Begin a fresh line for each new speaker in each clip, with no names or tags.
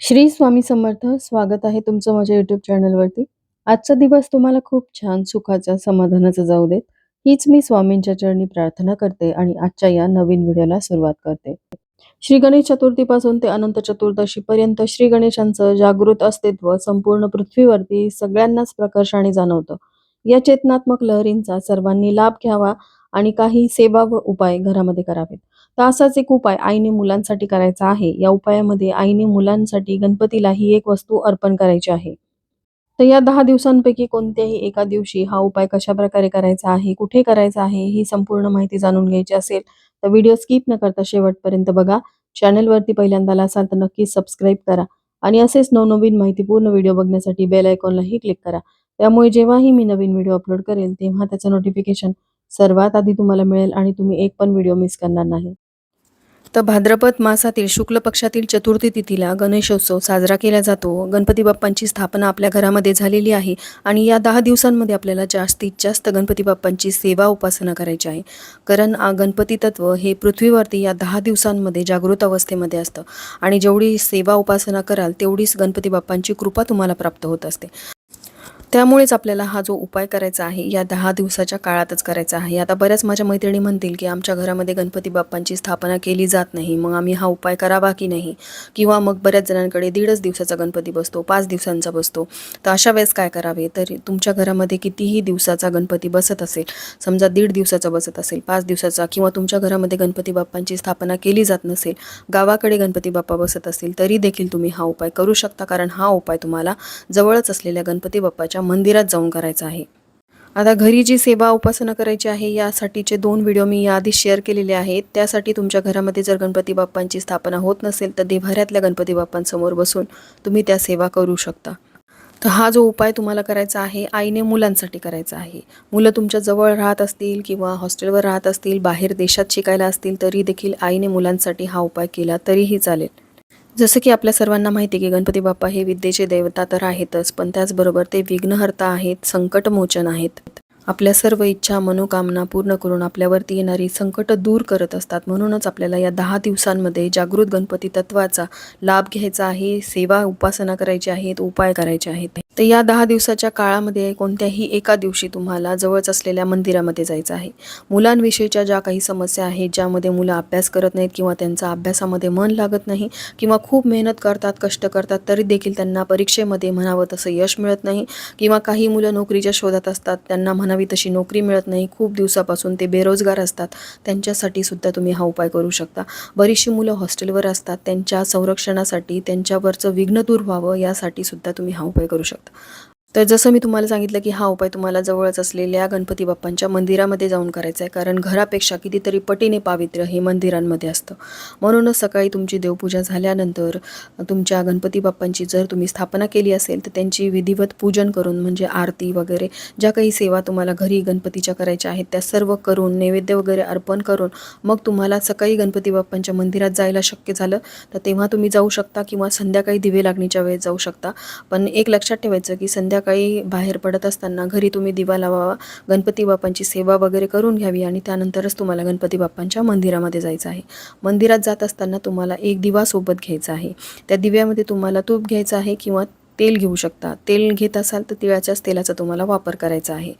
श्री स्वामी समर्थ स्वागत आहे तुमचं माझ्या युट्यूब चॅनलवरती आजचा दिवस तुम्हाला खूप छान सुखाचा समाधानाचा जाऊ देत. हीच मी स्वामींच्या चरणी प्रार्थना करते आणि आजच्या या नवीन व्हिडिओला सुरुवात करते. श्री गणेश चतुर्थीपासून ते अनंत चतुर्दशी पर्यंत श्री गणेशांचं जागृत अस्तित्व संपूर्ण पृथ्वीवरती सगळ्यांनाच प्रकर्षाने जाणवतं. या चेतनात्मक लहरींचा सर्वांनी लाभ घ्यावा आणि काही सेवा व उपाय घरामध्ये करावेत. तर असाच एक उपाय आईने मुलांसाठी करायचा आहे. या उपायामध्ये आईने मुलांसाठी गणपतीला ही एक वस्तू अर्पण करायची आहे. तर या दहा दिवसांपैकी कोणत्याही एका दिवशी हा उपाय कशा प्रकारे करायचा आहे कुठे करायचा आहे ही संपूर्ण माहिती जाणून घ्यायची असेल तर व्हिडिओ स्किप न करता शेवटपर्यंत बघा. चॅनलवरती पहिल्यांदा असाल तर नक्कीच सबस्क्राईब करा आणि असेच नवनवीन माहितीपूर्ण व्हिडिओ बघण्यासाठी बेल आयकॉनलाही क्लिक करा. त्यामुळे जेव्हाही मी नवीन व्हिडिओ अपलोड करेल तेव्हा त्याचं नोटिफिकेशन सर्वात आधी तुम्हाला मिळेल आणि तुम्ही एक पण व्हिडिओ मिस करणार नाही. तर भाद्रपद मासातील शुक्ल पक्षातील चतुर्थी तिथीला गणेशोत्सव साजरा केला जातो. गणपती बाप्पांची स्थापना आपल्या घरामध्ये झालेली आहे आणि या दहा दिवसांमध्ये आपल्याला जास्तीत जास्त गणपती बाप्पांची सेवा उपासना करायची आहे. कारण गणपती तत्व हे पृथ्वीवरती या दहा दिवसांमध्ये जागृत अवस्थेमध्ये असतं आणि जेवढी सेवा उपासना कराल तेवढीच गणपती बाप्पांची कृपा तुम्हाला प्राप्त होत असते. त्यामुळेच आपल्याला हा जो उपाय करायचा आहे या दहा दिवसाच्या काळातच करायचा आहे. आता बऱ्याच माझ्या मैत्रिणी म्हणतील की आमच्या घरामध्ये गणपती बाप्पांची स्थापना केली जात नाही. मग आम्ही हा उपाय करावा की नाही? किंवा मग बऱ्याच जणांकडे दीडच दिवसाचा गणपती बसतो पाच दिवसांचा बसतो. तर अशा वेळेस काय करावे? तर तुमच्या घरामध्ये कितीही दिवसाचा गणपती बसत असेल समजा दीड दिवसाचा बसत असेल पाच दिवसाचा किंवा तुमच्या घरामध्ये गणपती बाप्पांची स्थापना केली जात नसेल गावाकडे गणपती बाप्पा बसत असेल तरी देखील तुम्ही हा उपाय करू शकता. कारण हा उपाय तुम्हाला जवळच असलेल्या गणपती बाप्पाच्या मंदिरात जाऊन करायचं आहे. आता घरी जी सेवा उपासना करायची आहे यासाठीचे दोन व्हिडिओ मी याआधी शेअर केलेले आहेत. त्यासाठी तुमच्या घरामध्ये जर गणपती बाप्पांची स्थापना होत नसेल तर देभाऱ्यातल्या गणपती बाप्पांसमोर बसून तुम्ही त्या सेवा करू शकता. तर हा जो उपाय तुम्हाला करायचा आहे आईने मुलांसाठी करायचा आहे. मुलं तुमच्या जवळ राहत असतील किंवा हॉस्टेलवर राहत असतील बाहेर देशात शिकायला असतील तरी देखील आईने मुलांसाठी हा उपाय केला तरीही चालेल. जसं की आपल्या सर्वांना माहिती की गणपती बाप्पा हे विद्येचे देवता तर आहेतच पण त्याचबरोबर ते विघ्नहर्ता आहेत संकटमोचन आहेत. आपल्या सर्व इच्छा मनोकामना पूर्ण करून आपल्यावरती येणारी संकटं दूर करत असतात. म्हणूनच आपल्याला या दहा दिवसांमध्ये जागृत गणपती तत्वाचा लाभ घ्यायचा आहे सेवा उपासना करायची आहेत उपाय करायचे आहेत. तर या दहा दिवसाच्या काळामध्ये कोणत्याही एका दिवशी तुम्हाला जवळच असलेल्या मंदिरामध्ये जायचं आहे. मुलांविषयीच्या ज्या काही समस्या आहेत ज्यामध्ये मुलं अभ्यास करत नाहीत किंवा त्यांचा अभ्यासामध्ये मन लागत नाही किंवा खूप मेहनत करतात कष्ट करतात तरी देखील त्यांना परीक्षेमध्ये म्हणावं तसं यश मिळत नाही किंवा काही मुलं नोकरीच्या शोधात असतात त्यांना म्हणा म्हणावी तशी नोकरी मिळत नाही. खूप दिवसापासून ते बेरोजगार असतात. त्यांच्यासाठी सुद्धा तुम्ही हा उपाय करू शकता. बरीचशी मुलं हॉस्टेलवर असतात. त्यांच्या संरक्षणासाठी त्यांच्यावरचं विघ्न दूर व्हावं यासाठी सुद्धा तुम्ही हा उपाय करू शकता. तर जसं मी तुम्हाला सांगितलं की हा उपाय तुम्हाला जवळच असलेल्या गणपती बाप्पांच्या मंदिरामध्ये जाऊन करायचा आहे कारण घरापेक्षा कितीतरी पटीने पावित्र्य हे मंदिरांमध्ये असतं. म्हणूनच सकाळी तुमची देवपूजा झाल्यानंतर तुमच्या गणपती बाप्पांची जर तुम्ही स्थापना केली असेल तर त्यांची विधिवत पूजन करून म्हणजे आरती वगैरे ज्या काही सेवा तुम्हाला घरी गणपतीच्या करायच्या आहेत त्या सर्व करून नैवेद्य वगैरे अर्पण करून मग तुम्हाला सकाळी गणपती बाप्पांच्या मंदिरात जायला शक्य झालं तर तेव्हा तुम्ही जाऊ शकता किंवा संध्याकाळी दिवे लागणीच्या वेळेस जाऊ शकता. पण एक लक्षात ठेवायचं की संध्याकाळी बाहेर पडत असताना घरी तुम्ही दिवा लावावा गणपती बाप्पांची सेवा वगैरे करून घ्यावी आणि त्यानंतरच तुम्हाला गणपती बाप्पांच्या मंदिरामध्ये जायचं आहे. मंदिरात जात असताना तुम्हाला एक दिवा सोबत घ्यायचा आहे. त्या दिव्यामध्ये तुम्हाला तूप घ्यायचं आहे किंवा तेल घेऊ शकता. तेल घेत असाल तर तिळाच्याच तेलाचा तुम्हाला वापर करायचा आहे.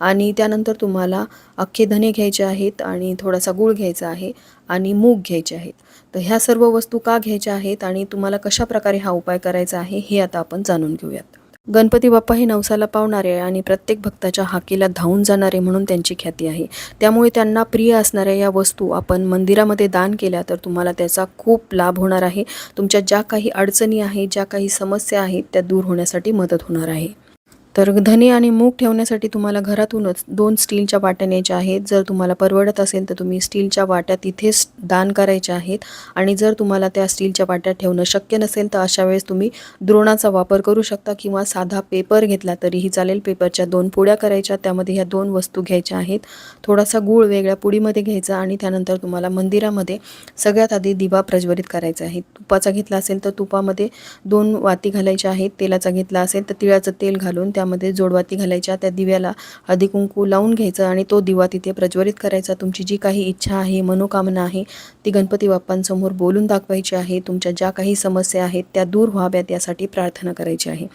आणि त्यानंतर तुम्हाला अख्खे धने घ्यायचे आहेत आणि थोडासा गूळ घ्यायचा आहे आणि मूग घ्यायचे आहेत. तर ह्या सर्व वस्तू का घ्यायच्या आहेत आणि तुम्हाला कशा प्रकारे हा उपाय करायचा आहे हे आता आपण जाणून घेऊयात. गणपती बाप्पा हे नवसाला पावणारे आहे आणि प्रत्येक भक्ताच्या हाकीला धावून जाणारे म्हणून त्यांची ख्याती आहे. त्यामुळे त्यांना प्रिय असणाऱ्या या वस्तू आपण मंदिरामध्ये दान केल्या तर तुम्हाला त्याचा खूप लाभ होणार आहे. तुमच्या ज्या काही अडचणी आहेत ज्या काही समस्या आहेत त्या दूर होण्यासाठी मदत होणार आहे. तर धने आणि मूग ठेवण्यासाठी तुम्हाला घरातूनच दोन स्टीलच्या वाट्या न्यायच्या आहेत. जर तुम्हाला परवडत असेल तर तुम्ही स्टीलच्या वाट्या तिथेच दान करायच्या आहेत. आणि जर तुम्हाला त्या स्टीलच्या वाट्या ठेवणं शक्य नसेल तर अशा वेळेस तुम्ही द्रोणाचा वापर करू शकता किंवा साधा पेपर घेतला तरीही चालेल. पेपरच्या दोन पुड्या करायच्या त्यामध्ये ह्या दोन वस्तू घ्यायच्या आहेत. थोडासा गूळ वेगळ्या पुडीमध्ये घ्यायचा आणि त्यानंतर तुम्हाला मंदिरामध्ये सगळ्यात आधी दिवा प्रज्वलित करायचा आहे. तुपाचा घेतला असेल तर तुपामध्ये दोन वाती घालायच्या आहेत. तेलाचा घेतला असेल तर तिळाचं तेल घालून त्या त्यामध्ये जोडवाती घालायच्या त्या दिव्याला हळदी कुंकू लावून घ्यायचं आणि तो दिवा तिथे प्रज्वलित करायचा. तुमची जी काही इच्छा आहे मनोकामना आहे ती गणपती बाप्पांसमोर बोलून दाखवायची आहे. तुमच्या ज्या काही समस्या आहेत त्या दूर व्हाव्यात यासाठी प्रार्थना करायची आहे.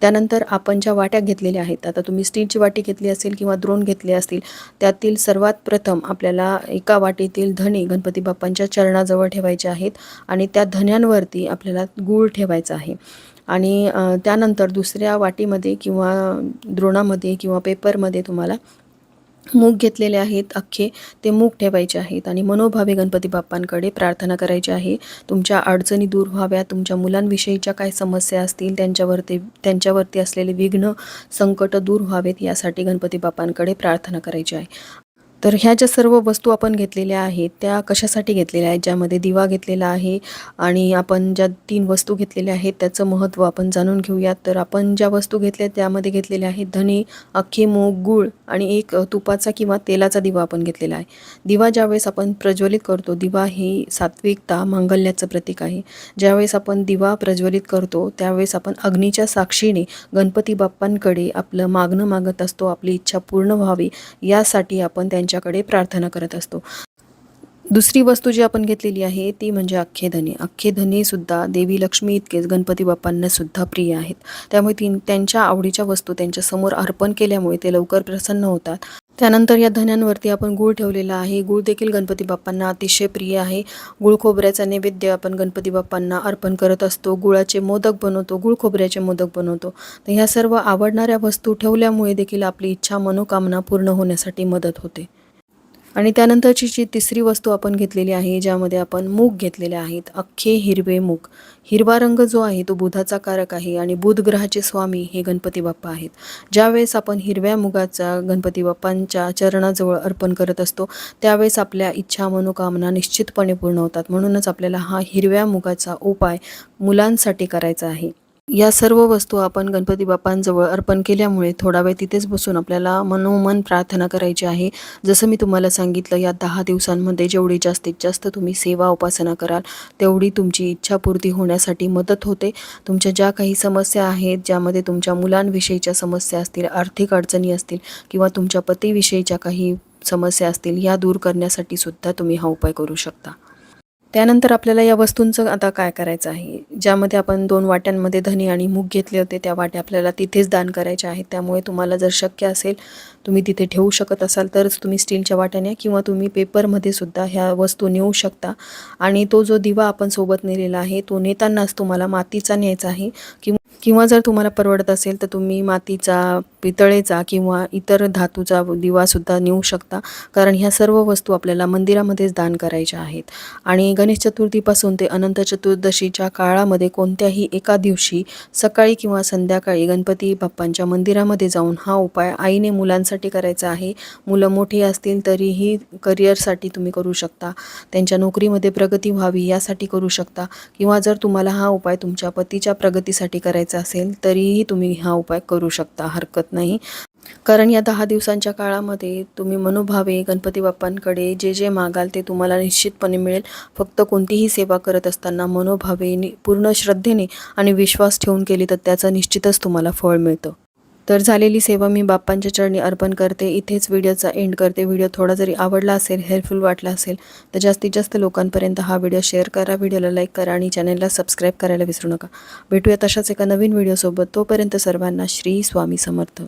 त्यानंतर आपण ज्या वाट्या घेतलेल्या आहेत आता तुम्ही स्टीलची वाटी घेतली असेल किंवा द्रोण घेतले असतील त्यातील सर्वात प्रथम आपल्याला एका वाटीतील धणे गणपती बाप्पांच्या चरणाजवळ ठेवायचे आहेत आणि त्या धण्यांवरती आपल्याला गूळ ठेवायचा आहे. आणि त्यानंतर दुसऱ्या वाटीमध्ये किंवा द्रोणामध्ये किंवा पेपरमध्ये तुम्हाला मूग घेतलेले आहेत अख्खे ते मूग ठेवायचे आहेत आणि मनोभावे गणपती बाप्पांकडे प्रार्थना करायची आहे. तुमच्या अडचणी दूर व्हाव्या तुमच्या मुलांविषयीच्या काय समस्या असतील त्यांच्यावरती त्यांच्यावरती असलेले विघ्न संकट दूर व्हावेत यासाठी गणपती बाप्पांकडे प्रार्थना करायची आहे. तर ह्या ज्या सर्व वस्तू आपण घेतलेल्या आहेत त्या कशासाठी घेतलेल्या आहेत ज्यामध्ये दिवा घेतलेला आहे आणि आपण ज्या तीन वस्तू घेतलेल्या आहेत त्याचं महत्त्व आपण जाणून घेऊयात. तर आपण ज्या वस्तू घेतल्या त्यामध्ये घेतलेल्या आहेत धने अख्खे मूग गूळ आणि एक तुपाचा किंवा तेलाचा दिवा आपण घेतलेला आहे. दिवा ज्यावेळेस आपण प्रज्वलित करतो दिवा ही सात्विकता मांगल्याचं प्रतीक आहे. ज्यावेळेस आपण दिवा प्रज्वलित करतो त्यावेळेस आपण अग्नीच्या साक्षीने गणपती बाप्पांकडे आपलं मागणं मागत असतो आपली इच्छा पूर्ण व्हावी यासाठी आपण त्यांच्या त्यांच्याकडे प्रार्थना करत असतो. दुसरी वस्तू जी आपण घेतलेली आहे ती म्हणजे अख्खेधने अख्खेधनेसुद्धा सुद्धा देवी लक्ष्मी इतकेच गणपती बाप्पांना सुद्धा प्रिय आहेत. त्यामुळे ती त्यांच्या आवडीच्या वस्तू त्यांच्यासमोर अर्पण केल्यामुळे ते लवकर प्रसन्न होतात. त्यानंतर या धन्यांवरती आपण गूळ ठेवलेला आहे. गूळ देखील गणपती बाप्पांना अतिशय प्रिय आहे. गुळ खोबऱ्याचा नैवेद्य आपण गणपती बाप्पांना अर्पण करत असतो. गुळाचे मोदक बनवतो. गुळ खोबऱ्याचे मोदक बनवतो. तर ह्या सर्व आवडणाऱ्या वस्तू ठेवल्यामुळे देखील आपली इच्छा मनोकामना पूर्ण होण्यासाठी मदत होते. आणि त्यानंतरची जी तिसरी वस्तू आपण घेतलेली आहे ज्यामध्ये आपण मूग घेतलेले आहेत अख्खे हिरवे मूग. हिरवा रंग जो आहे तो बुधाचा कारक आहे आणि बुध ग्रहाचे स्वामी हे गणपती बाप्पा आहेत. ज्यावेळेस आपण हिरव्या मुगाचा गणपती बाप्पांच्या चरणाजवळ अर्पण करत असतो त्यावेळेस आपल्या इच्छा मनोकामना निश्चितपणे पूर्ण होतात. म्हणूनच आपल्याला हा हिरव्या मुगाचा उपाय मुलांसाठी करायचा आहे. या सर्व वस्तू आपण गणपती बाप्पांजवळ अर्पण केल्यामुळे थोडा वेळ तिथेच बसून आपल्याला मनोमन प्रार्थना करायची आहे. जसं मी तुम्हाला सांगितलं या दहा दिवसांमध्ये जेवढी जास्तीत जास्त तुम्ही सेवा उपासना कराल तेवढी तुमची इच्छापूर्ती होण्यासाठी मदत होते. तुमच्या ज्या काही समस्या आहेत ज्यामध्ये तुमच्या मुलांविषयीच्या समस्या असतील आर्थिक अडचणी असतील किंवा तुमच्या पतीविषयीच्या काही समस्या असतील या दूर करण्यासाठी सुद्धा तुम्ही हा उपाय करू शकता. त्यानंतर आपल्याला या वस्तूंचं आता काय करायचं आहे? ज्यामध्ये आपण दोन वाट्यांमध्ये धने आणि मूग घेतले होते त्या वाट्या आपल्याला तिथेच दान करायच्या आहेत. त्यामुळे तुम्हाला जर शक्य असेल तुम्ही तिथे ठेवू शकत असाल तरच तुम्ही स्टीलच्या वाट्याने किंवा तुम्ही पेपरमध्ये सुद्धा ह्या वस्तू नेऊ शकता. आणि तो जो दिवा आपण सोबत नेलेला आहे तो नेतानाच तुम्हाला मातीचा न्यायचा आहे. किंवा किंवा जर तुम्हाला परवडत असेल तर तुम्ही मातीचा पितळेचा किंवा इतर धातूचा दिवासुद्धा नेऊ शकता. कारण ह्या सर्व वस्तू आपल्याला मंदिरामध्येच दान करायच्या आहेत. आणि गणेश चतुर्थीपासून ते अनंत चतुर्दशीच्या काळामध्ये कोणत्याही एका दिवशी सकाळी किंवा संध्याकाळी गणपती बाप्पांच्या मंदिरामध्ये जाऊन हा उपाय आईने मुलांसाठी करायचा आहे. मुलं मोठी असतील तरीही करिअरसाठी तुम्ही करू शकता. त्यांच्या नोकरीमध्ये प्रगती व्हावी यासाठी करू शकता. किंवा जर तुम्हाला हा उपाय तुमच्या पतीच्या प्रगतीसाठी करायचा असेल तरीही तुम्ही हा उपाय करू शकता. हरकत नाही. कारण या दहा दिवसांच्या काळामध्ये तुम्ही मनोभावे गणपती बाप्पांकडे जे जे मागाल ते तुम्हाला निश्चितपणे मिळेल. फक्त कोणतीही सेवा करत असताना मनोभावे पूर्ण श्रद्धेने आणि विश्वास ठेवून केली तर त्याचं निश्चितच तुम्हाला फळ मिळतं. तर झालेली सेवा मी बाप्पांच्या चरणी अर्पण करते. इथेच व्हिडिओचा एंड करते. व्हिडिओ थोडा जरी आवडला असेल हेल्पफुल वाटला असेल तर जास्तीत जास्त लोकांपर्यंत हा व्हिडिओ शेअर करा. व्हिडिओला लाईक करा आणि चॅनलला सबस्क्राईब करायला विसरू नका. भेटूया तशाच एका नवीन व्हिडिओसोबत. तोपर्यंत सर्वांना श्री स्वामी समर्थ.